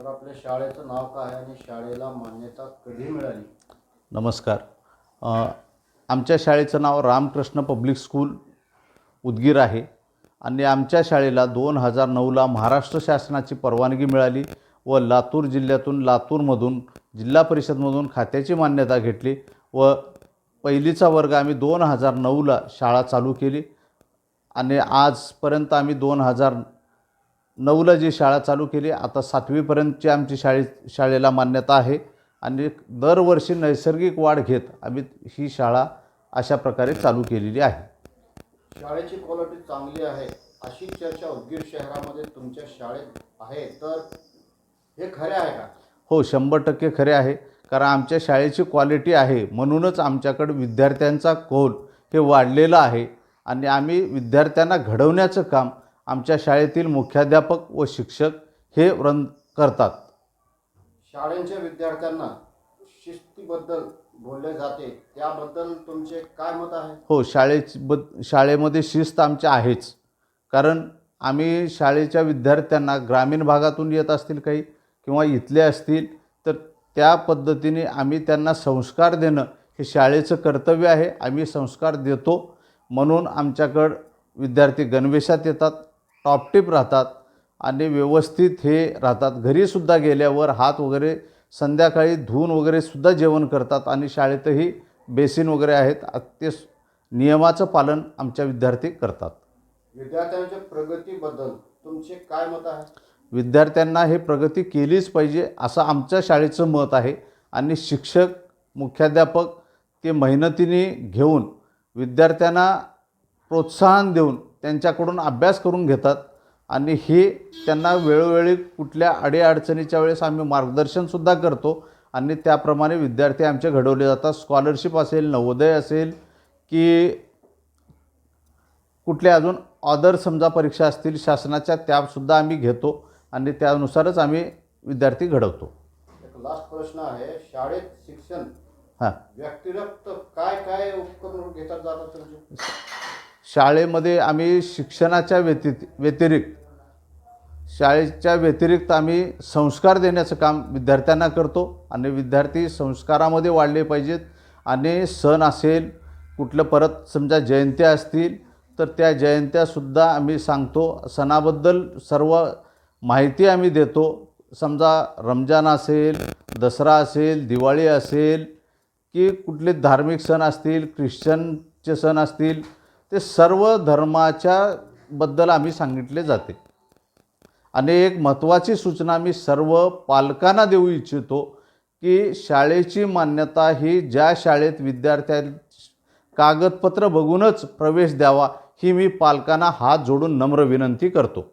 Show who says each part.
Speaker 1: तर आपल्या शाळेचं नाव काय आहे आणि शाळेला मान्यता कधी मिळाली?
Speaker 2: नमस्कार. आमच्या शाळेचं नाव रामकृष्ण पब्लिक स्कूल उदगीर आहे आणि आमच्या शाळेला दोन हजार नऊला महाराष्ट्र शासनाची परवानगी मिळाली व लातूर जिल्ह्यातून लातूरमधून जिल्हा परिषदमधून खात्याची मान्यता घेतली व पहिलीचा वर्ग आम्ही दोन हजार नऊला शाळा चालू केली आणि आजपर्यंत आम्ही दोन हजार नऊला जी शाळा चालू केली आता सातवीपर्यंतची आमची शाळे शाळेला मान्यता आहे. आणि दरवर्षी नैसर्गिक वाढ घेत आम्ही ही शाळा अशा प्रकारे चालू केलेली आहे.
Speaker 1: शाळेची क्वालिटी चांगली आहे अशी चर्चा उदगीर शहरामध्ये तुमच्या शाळेत आहे तर हे खरे आहे का?
Speaker 2: हो शंभर टक्के खरे आहे. कारण आमच्या शाळेची क्वालिटी आहे म्हणूनच आमच्याकडं विद्यार्थ्यांचा कौल हे वाढलेलं आहे. आणि आम्ही विद्यार्थ्यांना घडवण्याचं काम आमच्या शाळेतील मुख्याध्यापक व शिक्षक हे रन करतात.
Speaker 1: शाळेच्या विद्यार्थ्यांना शिस्तीबद्दल बोलले जाते. त्याबद्दल तुमचे काय मत आहे?
Speaker 2: हो शाळेची बद शाळेमध्ये शिस्त आमच्या आहेच. कारण आम्ही शाळेच्या विद्यार्थ्यांना ग्रामीण भागातून येत असतील काही किंवा इथले असतील तर त्या पद्धतीने आम्ही त्यांना संस्कार देणं हे शाळेचं कर्तव्य आहे. आम्ही संस्कार देतो म्हणून आमच्याकडं विद्यार्थी गणवेशात येतात. टॉपटिप राहतात आणि व्यवस्थित हे राहतात. घरीसुद्धा गेल्यावर हात वगैरे संध्याकाळी धुवून वगैरे सुद्धा जेवण करतात आणि शाळेतही बेसिन वगैरे आहेत. ते नियमाचं पालन आमच्या विद्यार्थी करतात.
Speaker 1: विद्यार्थ्यांच्या प्रगतीबद्दल तुमचे काय मत आहे?
Speaker 2: विद्यार्थ्यांना हे प्रगती केलीच पाहिजे असं आमच्या शाळेचं मत आहे. आणि शिक्षक मुख्याध्यापक ते मेहनतीने घेऊन विद्यार्थ्यांना प्रोत्साहन देऊन त्यांच्याकडून अभ्यास करून घेतात. आणि हे त्यांना वेळोवेळी कुठल्या अडीअडचणीच्या वेळेस आम्ही मार्गदर्शनसुद्धा करतो. आणि त्याप्रमाणे विद्यार्थी आमचे घडवले जातात. स्कॉलरशिप असेल नवोदय असेल की कुठल्या अजून ऑदर समजा परीक्षा असतील शासनाच्या त्यासुद्धा आम्ही घेतो. आणि त्यानुसारच आम्ही विद्यार्थी घडवतो.
Speaker 1: एक लास्ट प्रश्न आहे. शाळेत शिक्षण
Speaker 2: हां.
Speaker 1: व्यतिरिक्त काय काय उपक्रम घेतात जातात
Speaker 2: शाळेमध्ये आम्ही शिक्षणाच्या व्यति व्यतिरिक्त शाळेच्या व्यतिरिक्त आम्ही संस्कार देण्याचं काम विद्यार्थ्यांना करतो आणि विद्यार्थी संस्कारामध्ये वाढले पाहिजेत आणि सण असेल कुठलं परत समजा जयंत्या असतील तर त्या जयंत्यासुद्धा आम्ही सांगतो. सणाबद्दल सर्व माहिती आम्ही देतो. समजा रमजान असेल दसरा असेल दिवाळी असेल की कुठले धार्मिक सण असतील ख्रिश्चनचे सण असतील ते सर्व धर्माच्या बद्दल आम्ही सांगितले जाते. आणि एक महत्त्वाची सूचना मी सर्व पालकांना देऊ इच्छितो की शाळेची मान्यता ही ज्या शाळेत विद्यार्थ्यां कागदपत्र बघूनच प्रवेश द्यावा ही मी पालकांना हात जोडून नम्र विनंती करतो.